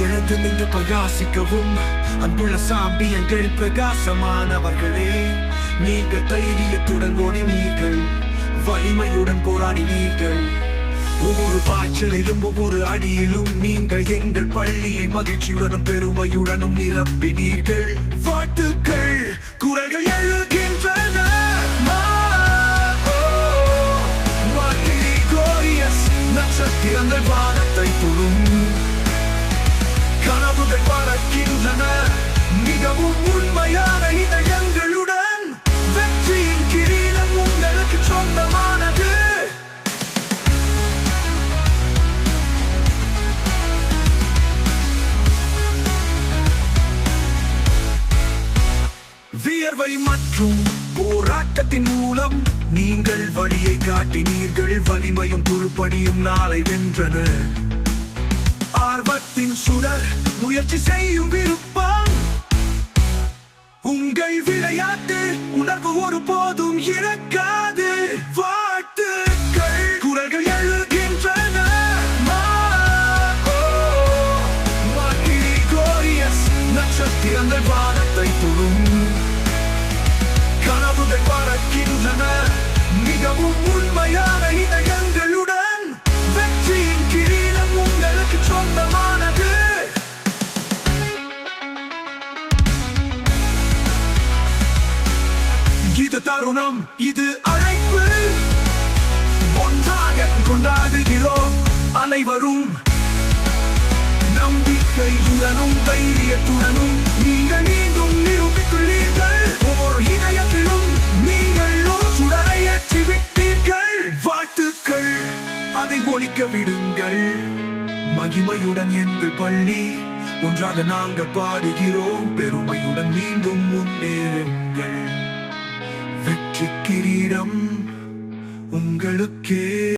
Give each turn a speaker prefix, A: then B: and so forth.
A: எழுந்து நின்று பிரகாசிக்கவும். அன்புள்ள சாம்பியங்கள் பிரகாசமானவர்களே. நீங்கள் தைரியத்துடன் ஓடினீர்கள். வலிமையுடன் போராடினீர்கள். ஒவ்வொரு பாய்ச்சலிலும் ஒவ்வொரு அடியிலும் நீங்கள் எங்கள் பள்ளியை மகிழ்ச்சியுடனும் பெருமையுடனும் நிரப்பினீர்கள் வாழ்த்துக்கள் குரல்கள் எழுகின்றன. நட்சத்திரங்கள் வானத்தை தொடும் வியர்வை மற்றும் போராட்டத்தின் மூலம் நீங்கள் வழியை காட்டினீர்கள். வலிமையும் துருப்படியும் நாளை வென்றது. ஆர்வத்தின் சுடர் முயற்சி செய்யும் விருப்பம். உங்கள் விளையாட்டு உணர்வு ஒரு போதும் இறக்காது. வாழ்த்துக்கள் குரல்கள் எழுகின்றன. நட்சத்திரங்கள் வானத்தை தொடும். கனவுகள் பறக்கின்றன. மிகவும் உண்மையான இதயங்களுடன் வெற்றியின் கிரீடம் உங்களுக்கு சொந்தமானது. இது தருணம் இது அழைப்பு. ஒன்றாக கொண்டாடுகிறோம் அனைவரும். நம்பிக்கையுடனும் தைரியத்துடனும் நீங்கள் அதை விடுங்கள். மகிமையுடன் என்று பள்ளி ஒன்றாக நாங்க பாடுகிறோம். பெருமையுடன் மீண்டும் முன்னேறுங்கள். வெற்றி கிரீடம் உங்களுக்கே.